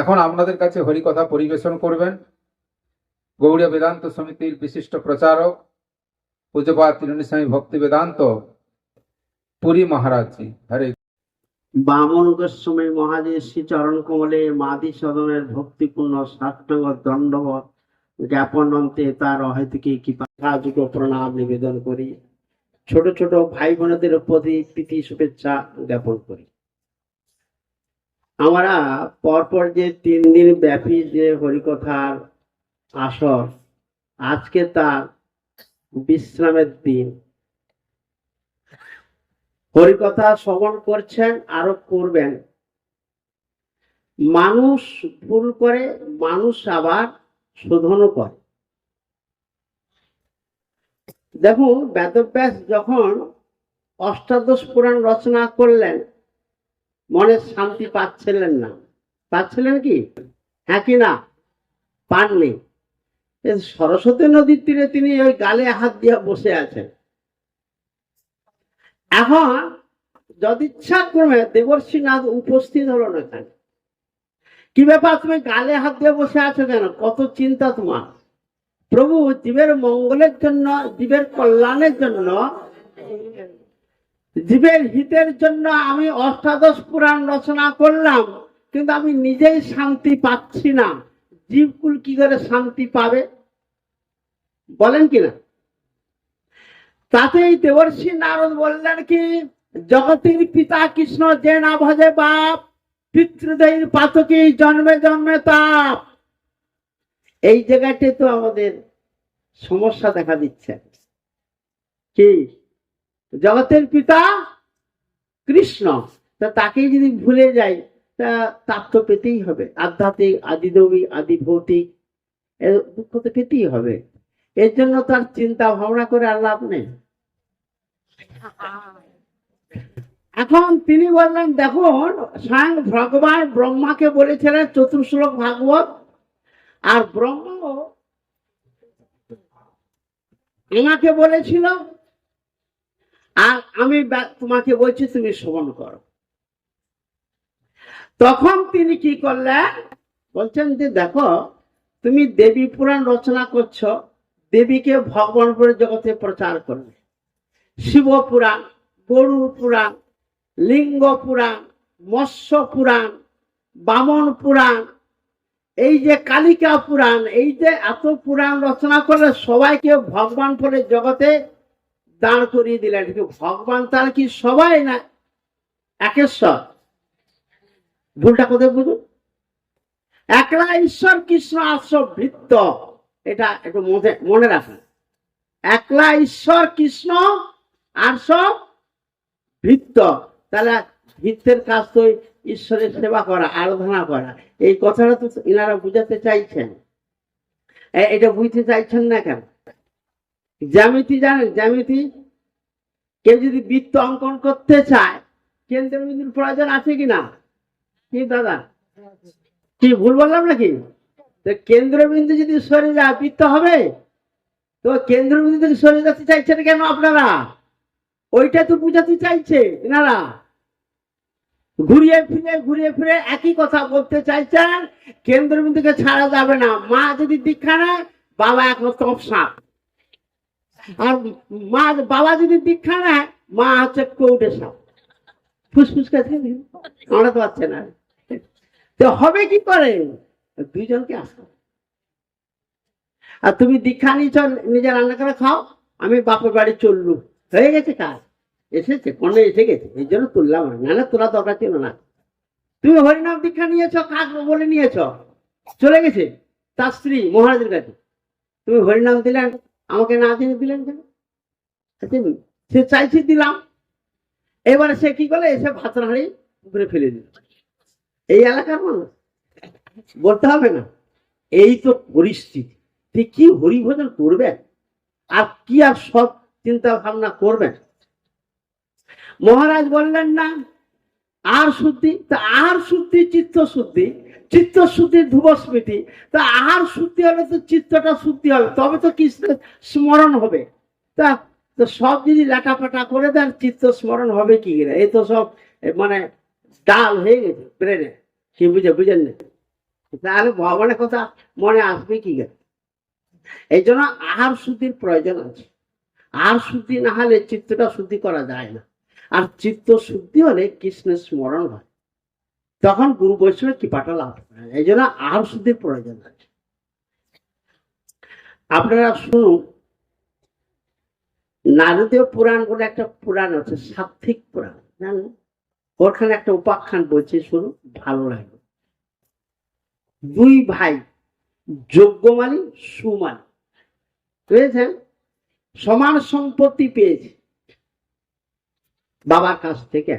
এখন আপনাদের কাছে হরিকথা পরিবেশন করবেন। গৌড়ীয় বেদান্ত সমিতির বিশিষ্ট প্রচারক পূজ্যপাত তৃণস্বামী ভক্তি বেদান্ত, পুরী মহারাজজি। হরে বামন গোস্বামী মহাদেব শ্রী চরণ কমলে মাদি সদনের ভক্তিপূর্ণ সাষ্টাঙ্গ দণ্ডবত জ্ঞাপন অন্তে তার অহেতুকে কৃপাযুগ প্রণাম নিবেদন করি। ছোট ছোট ভাই বোনদের প্রতি প্রীতি শুভেচ্ছা জ্ঞাপন করি। আমরা পরপর যে তিন দিন ব্যাপী যে হরিকথার আসর, আজকে তার বিশ্রামের দিন। হরিকথা শ্রবণ করছেন আরও করবেন। মানুষ ভুল করে, মানুষ আবার শোধনও করে। দেখুন বেদব্যাস যখন অষ্টাদশ পুরাণ রচনা করলেন মনে শান্তি পাচ্ছিলেন না। পাচ্ছিলেন কি? হ্যাঁ কি না? পাননি। সরস্বতী নদীর তীরে তিনি ওই গালে হাত দিয়ে বসে আছেন। এখন যদিচ্ছা ক্রমে দেবর্ষীনাথ উপস্থিত হলো না কেন কি ব্যাপার, তুমি গালে হাত দিয়ে বসে আছো কেন? কত চিন্তা তোমার। প্রভু জীবের মঙ্গলের জন্য, জীবের কল্যাণের জন্য জীবের হিতের জন্য আমি অষ্টাদশ পুরাণ রচনা করলাম, কিন্তু আমি নিজেই শান্তি পাচ্ছি না। জীবকুল কি করে শান্তি পাবে? বলেন কিনা তাতেই দেবর্ষী নারদ বললেন কি, জগতের পিতা কৃষ্ণ যে না ভজে বাপ পিতৃদের পাতকে জন্মে জন্মে তাপ। এই জায়গাতে তো আমাদের সমস্যা দেখা দিচ্ছে। কি? জগতের পিতা কৃষ্ণ। তা তাকে যদি ভুলে যাই, তা তাপ তো পেতেই হবে। আধ্যাত্মিক আদিদেবী আদি ভৌতিক এর দুঃখ তো পেতেই হবে। এর জন্য তার চিন্তা ভাবনা করে আর লাভ নেই। এখন তিনি বললেন দেখুন স্বয়ং ভগবান ব্রহ্মাকে বলেছিলেন চতুর্শ্লোক ভাগবত। আর ব্রহ্ম আমাকে বলেছিল আর আমি তোমাকে বলছি, তুমি শ্রবণ করো। তখন তিনি কি করলেন? বলছেন যে, দেখো, তুমি দেবী পুরাণ রচনা করছ, দেবীকে ভগবান বলে জগতে প্রচার করবে। শিব পুরাণ, গরুর পুরাণ, লিঙ্গ পুরাণ, মৎস্য পুরাণ, বামন পুরাণ, এই যে কালিকা পুরাণ, এই যে এত পুরাণ রচনা করলে সবাইকে ভগবান বলে জগতে দাঁড় করিয়ে দিলেন। ভগবান তার কি সবাই না? একেশ্বর ভুলটা কোথায় বুঝুন? একলা ঈশ্বর কৃষ্ণ আশ্রম ভিত্ত এটা একটু মনে রাখেন। একলা ঈশ্বর কৃষ্ণ আর সব ভিত্ত তাহলে ভিত্তের কাজ তো ঈশ্বরের সেবা করা, আরাধনা করা। এই কথাটা তো ইনারা বুঝাতে চাইছেন। এটা বুঝতে চাইছেন না কেন? জ্যামিতি জানেন, জ্যামিতি? কেউ যদি বৃত্ত অঙ্কন করতে চায় কেন্দ্রবিন্দুর প্রয়োজন আছে কি না? কি দাদা? কি ভুল বললাম নাকি? কেন্দ্রবিন্দু যদি সরে যায়, বৃত্ত হবে? তো কেন্দ্রবিন্দু থেকে সরে যেতে চাইছেন কেন আপনারা? ওইটা তো বুঝাতে চাইছে এনারা। ঘুরিয়ে ফিরে ঘুরিয়ে ফিরে একই কথা বলতে চাইছেন কেন্দ্রবিন্দুকে ছাড়া যাবে না। মা যদি দীক্ষা নেয়, বাবা এখন তপসাপ আর মা, বাবা যদি দীক্ষা নেয়, মা হচ্ছে কৌটে সাপ। ফুসফুস কাছে আমরা তো পাচ্ছে না। তো হবে কি করে? দুইজনকে আসো আর তুমি দীক্ষা নিচ্ছ, নিজে রান্না করে খাও, আমি বাপের বাড়ি চললু। হয়ে গেছে কাজ। এসেছে কনে এসে গেছে। এই জন্য তুললাম না। না তোলা দরকার ছিল না। তুমি হরিনাম দীক্ষা নিয়েছ, কাজ বলে নিয়েছ। চলে গেছে। তার স্ত্রী মহারাজের কাছে। তুমি হরিনাম দিলেন আমাকে না দিয়ে দিলেন কেন? সে চাইছি দিলাম। এবারে সে কি করলে? এসে ভাতের হাঁড়ি উপরে ফেলে দিল। এই এলাকার মানুষ, বলতে হবে না, এই তো পরিস্থিতি। তুই কি হরিভোজন করবেন আর কি আর সব চিন্তা ভাবনা করবেন মহারাজ বললেন, না আর শুদ্ধি, তা আর শুদ্ধি, চিত্ত শুদ্ধি। চিত্ত শুদ্ধি ধ্রুব স্মৃতি তা আর শুদ্ধি হলে তো চিত্তটা শুদ্ধি হবে। তবে তো কৃষ্ণের স্মরণ হবে। তা, তো সব যদি লেখাপাটা করে দেন, চিত্ত স্মরণ হবে কি করে? এই তো সব মানে ডাল হয়ে গেছে ব্রেনে কি বুঝে, বুঝেন না? তাহলে ভগবানের কথা মনে আসবে কি করে? এই জন্য আহার শুদ্ধির প্রয়োজন আছে। আর শুদ্ধি না হলে চিত্তটা শুদ্ধি করা যায় না। আর চিত্ত শুদ্ধি হলে কৃষ্ণের স্মরণ হয়। তখন গুরু বৈষ্ণবের কৃপাটা লাভ হয় এই জন্য আহার শুদ্ধির প্রয়োজন আছে আপনারা শুনুন, নারদীয় পুরাণ বলে একটা পুরাণ আছে সাত্বিক পুরাণ। জানেন? ওখানে একটা উপাখ্যান বলছে শুরু ভালো লাগল দুই ভাই যোগ্য যোগ্যমালী সুমালী বুঝেছেন? সমান সম্পত্তি পেয়েছে। বাবার কাছ থেকে।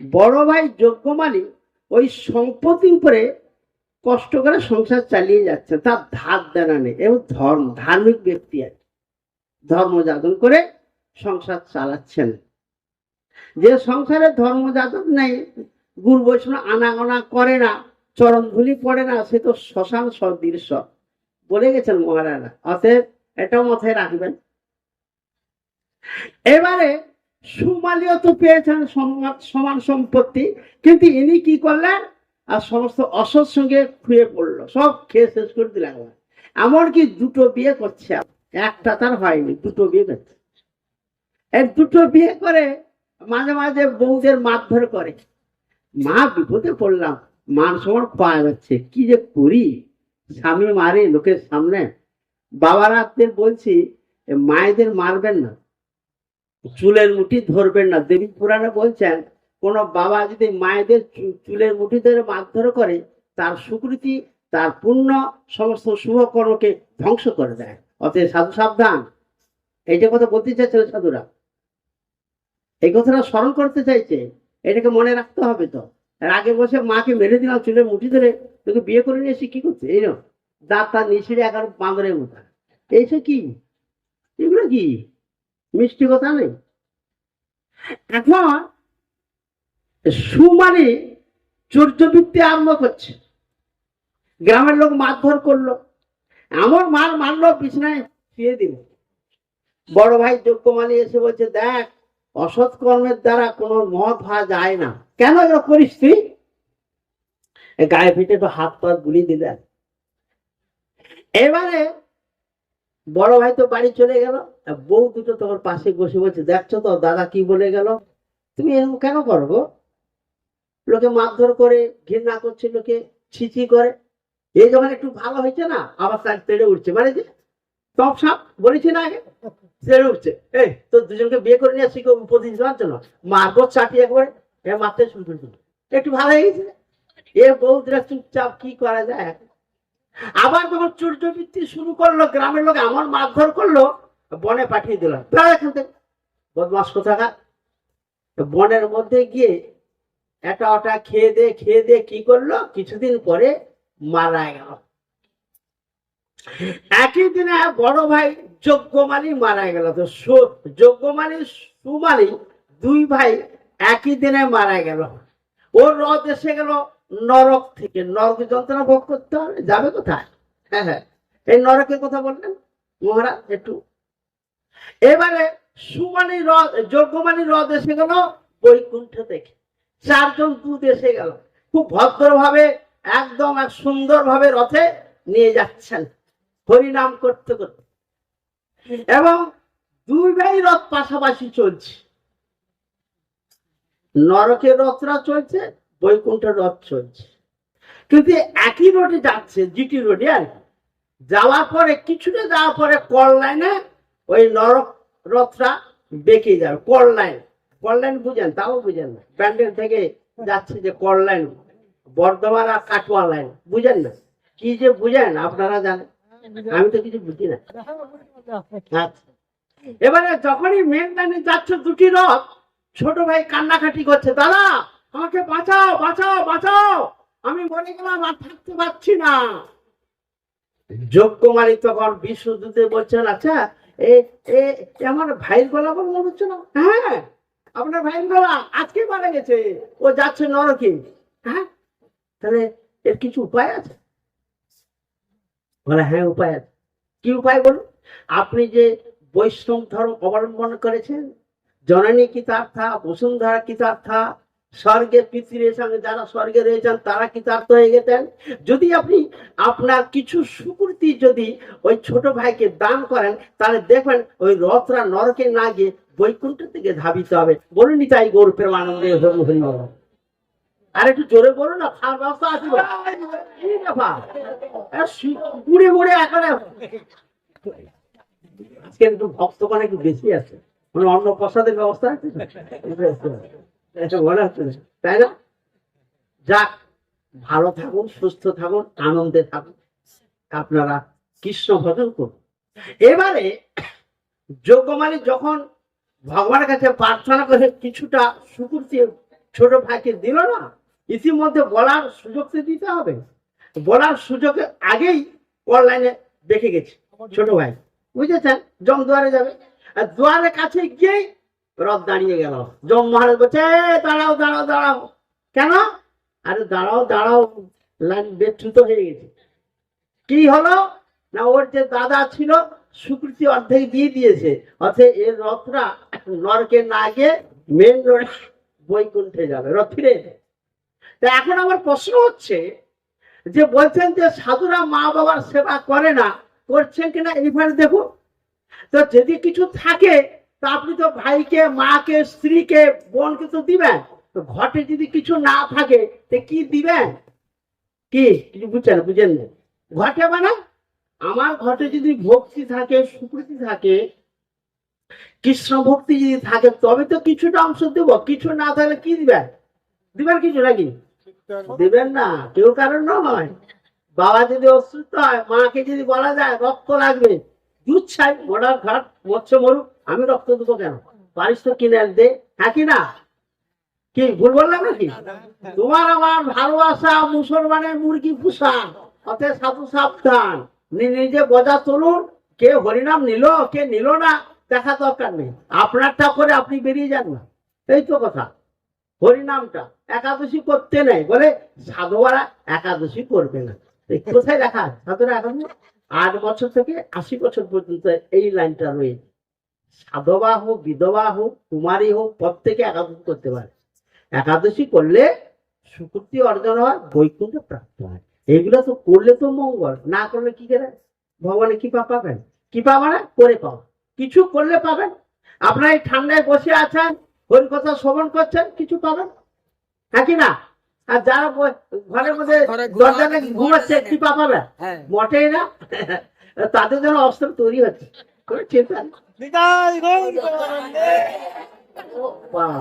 বড় ভাই যোগ্যমালী ওই সম্পত্তির উপরে কষ্ট করে সংসার চালিয়ে যাচ্ছে, তার ধার দেনা নেই, এবং ধর্ম, ধার্মিক ব্যক্তি আর ধর্ম যাদন করে সংসার চালাচ্ছেন। যে সংসারে ধর্ম যাদব নেই, গুরু বৈষ্ণব আনাগোনা করে না, চরণ ধুলি পড়ে না, সে তো শ্মশান সদৃশ্য বলে গেছেন মহারাজা, অতএব এটাও মাথায় রাখবেন। এবারে সুমালিও তো পেয়েছেন সমান সম্পত্তি, কিন্তু ইনি কি করলেন? আর সমস্ত অসৎ সঙ্গে খুঁয়ে পড়ল। সব খেয়ে শেষ করে দিলেন এমনকি দুটো বিয়ে করছে একটা তার হয়নি, দুটো বিয়ে করছে। এই দুটো বিয়ে করে মাঝে মাঝে বউদের মারধর করে। মা বিপদে পড়লাম, মান সমান পাওয়া যাচ্ছে। কি যে করি? স্বামী মারে, লোকের সামনে। বাবারাদের বলছি, এ মায়েদের মারবেন না। চুলের মুঠি ধরবেন না। দেবী পুরাণে বলছেন, কোন বাবা যদি মায়েদের চুলের মুঠি ধরে মারধর করে, তার সুকৃতি, তার পূর্ণ সমস্ত শুভকর্মকে ধ্বংস করে দেয়। অতএব সাধু সাবধান। এই যে কথা বলতে চাইছিল সাধুরা, এই কথাটা স্মরণ করতে চাইছে, এটাকে মনে রাখতে হবে তো। আগে বসে মাকে মেরে দিলাম, চুলের মুঠি ধরে তোকে বিয়ে করে নিয়ে এসে কি করছে? এই দাঁত তার নিচে এগারো বাঁদরের মতো। এইসব কি? এগুলো কি? মিষ্টি কথা নেই? এখন সুমানি চর্যবৃত্তি আরম্ভ করছে। গ্রামের লোক মারধর করল। এমন মার মারলো বিছনায় শুয়ে দিল। বড় ভাই যোগ্যমালী এসে বলছে দেখ অসৎ কর্মের দ্বারা কোনো মত হওয়া যায় না। কেন এগুলো করিস তুই? গায়ে ফিটে একটু হাত পা গুলি দিলেন এবারে বড় ভাই তো বাড়ি চলে গেল বউ দুটো তোমার পাশে বসে বলছে, দেখছ তো, দাদা কি বলে গেল? তুমি এরকম কেন করব লোকে মারধর করে, ঘৃণা করছে লোকে, ছিচি করে। এই যখন একটু ভালো হয়েছে না, আবার তার তেড়ে উঠছে। মানে যে টপ সাপ, বলেছি না আগে? তেড়ে উঠছে। এই তো দুজনকে বিয়ে করে নিয়ে কেউ উপদেশ দেওয়ার জন্য। মারবো চাটি একবার, এ মারতে শুরু করে একটু ভালো হয়ে গেছে। এ বউদরা চুপচাপ কি করা যায়? আবার যখন চুর্যবৃত্তি শুরু করল, গ্রামের লোক এমন মারধর করল, বনে পাঠিয়ে দিল। এখান থেকে। বদমাস কোথাকার? বনের মধ্যে গিয়ে এটা ওটা খেয়ে দে খেয়ে দে, কি করল? কিছুদিন পরে মারা গেল। একই দিনে বড় ভাই যজ্ঞমালী মারা গেল। তো যজ্ঞমালী সুমালী, দুই ভাই একই দিনে মারা গেল। ওর রথ এসে গেল। নরক থেকে, নরক যন্ত্রণা ভোগ করতে হবে, যাবে কোথায়? হ্যাঁ হ্যাঁ। এই নরকের কথা বললেন মহারাজ একটু। এবারে সুমানী হ্রদ, যজ্ঞমানী হ্রদ এসে গেল বৈকুণ্ঠ থেকে। চারজন দুধ এসে গেল। খুব ভদ্রভাবে, একদম এক সুন্দরভাবে রথে নিয়ে যাচ্ছেন। হরিনাম করতে করতে। এবং দুই ভাই রথ পাশাপাশি চলছে। নরকের রথরা চলছে বৈকুণ্ঠের রথ চলছে। কিন্তু একই রোডে যাচ্ছে জিটি রোডে আর কি। যাওয়ার পরে, কিছুটা যাওয়ার পরে কল লাইনে ওই নরক রথটা বেঁকে যাবে, কল লাইন। কল লাইন বুঝেন, তাও বুঝেন না। ব্যান্ডেল থেকে যাচ্ছে যে কল লাইন, বর্ধমান আর কাটোয়া লাইন। বুঝেন না? কি যে বুঝেন, আপনারা জানেন। আমি তো কিছু বুঝি না। আচ্ছা। এবারে যখনই মেন লাইনে যাচ্ছে দুটি রথ, ছোট ভাই কান্নাকাটি করছে, দাদা আমাকে বাঁচাও বাঁচাও বাঁচাও। আমি মরে গেলাম আর থাকতে পারছি না। যোগ্যমালী তখন বিশ্বদূতে বলছেন আচ্ছা এ এ আমার ভাইয়ের গলা বলে মনে হচ্ছে না? হ্যাঁ আপনার ভাইয়ের গলা আজকে মারা গেছে। ও যাচ্ছে নরকে। হ্যাঁ তাহলে এর কিছু উপায় আছে? বলে হ্যাঁ উপায় আছে। কি উপায় বলুন? আপনি যে বৈষ্ণব ধর্ম অবলম্বন করেছেন, জননী কিতার্থা বসুন্ধরা কিতার্থা স্বর্গে পৃথিবীর সঙ্গে যারা স্বর্গে রয়েছেন, তারা কৃতার্থ হয়ে গেছেন? যদি আপনি আপনার কিছু সুকৃতি যদি ওই ছোট ভাইকে দান করেন, তাহলে দেখবেন ওই রথরা নরকে না গিয়ে বৈকুণ্ঠ থেকে ধাবিত হবে। বলুন তাই গৌর হরি আর একটু জোরে বলুন না খাওয়ার ব্যবস্থা আছে শি- মুড়ে এখানে। আজকে একটু ভক্তগণ একটু বেশি আছে। মানে অন্ন প্রসাদের ব্যবস্থা আছে? তাই না? যাক, ভালো থাকুন, সুস্থ থাকুন, আনন্দে থাকুন। আপনারা কৃষ্ণ ভজন করুন। এবারে যোগ্যমানি যখন ভগবানের কাছে প্রার্থনা করে কিছুটা সুকুর্তি ছোট ভাইকে দিল না, ইতিমধ্যে বলার সুযোগ তো দিতে হবে। বলার সুযোগে আগেই অনলাইনে দেখে গেছে ছোট ভাই। বুঝেছেন? জম দুয়ারে যাবে। আর দুয়ারের কাছে গিয়েই রথ দাঁড়িয়ে গেল। জম মহারাজ বলছে দাঁড়াও দাঁড়াও দাঁড়াও। কেন? আরে, দাঁড়াও দাঁড়াও, লাইন বেচ্যুত হয়ে গেছে। কি হলো? না, ওর যে দাদা ছিল স্বীকৃতি অর্ধেক দিয়ে দিয়েছে। অর্থাৎ এর রথটা নরকে না গিয়ে মেন রোডে বৈকুণ্ঠে যাবে, রথ ফিরে তা এখন আমার প্রশ্ন হচ্ছে যে, বলছেন যে, সাধুরা মা বাবার সেবা করে না, করছেন কিনা এইবারে দেখুন। তো যদি কিছু থাকে তা আপনি তো ভাইকে, মাকে, স্ত্রীকে, বোনকে তো দিবেন। তো ঘটে যদি কিছু না থাকে, তো কি দিবেন? কি? কিছু বুঝছেন, বুঝেন না। ঘটে মানে? আমার ঘটে যদি ভক্তি থাকে সুকৃতি থাকে, কৃষ্ণ ভক্তি যদি থাকে, তবে তো কিছুটা অংশ দেব। কিছু না থাকলে কি দিবেন? দিবেন কিছু নাকি? দিবেন না। কেউ কারণ নয়। বাবা যদি অসুস্থ হয়, মাকে যদি বলা যায়, রক্ত লাগবে। দুধ মোড়ার ঘাট, মৎস্য মরুক। আমি রক্ত দেবো কেন? পারিস তো কিনে আন দে হ্যাঁ না? কি, ভুল বললাম নাকি? তোমার আমার ভালোবাসা মুসলমানের মুরগি পুষা, অতএব সাধু সাবধান। নিজে বজা তুলুন, কে হরিনাম নিল, কে নিল না, দেখা দরকার নেই। আপনারটা করে আপনি বেরিয়ে যান না। এই তো কথা। হরিনামটা একাদশী করতে নেই বলে সাধুয়ারা একাদশী করবে না। কোথায় দেখা? সাধুরা একাদশী আট বছর থেকে আশি বছর পর্যন্ত এই লাইনটা রয়েছে সাধবা হোক বিধবা হোক কুমারী হোক প্রত্যেকে একাদশী করতে পারে। একাদশী করলে সুকৃতি অর্জন হয় বৈকুণ্ঠ প্রাপ্ত হয়। এগুলো তো করলে তো মঙ্গল না করলে কি করে? ভগবানের কৃপা পাবেন। কৃপা মানে করে পাও কিছু করলে পাবেন। আপনার এই ঠান্ডায় বসে আছেন হরি কথা শ্রবণ করছেন কিছু পাবেন? হ্যাঁ কি না? আর যারা ঘরের মধ্যে দরজা ঘুমাচ্ছে। কৃপা পাবে হ্যাঁ। মোটেই না। তাদের জন্য অস্ত্র তৈরি হচ্ছে। কোনো চিন্তা নেই নিতাই গৌর বাহ।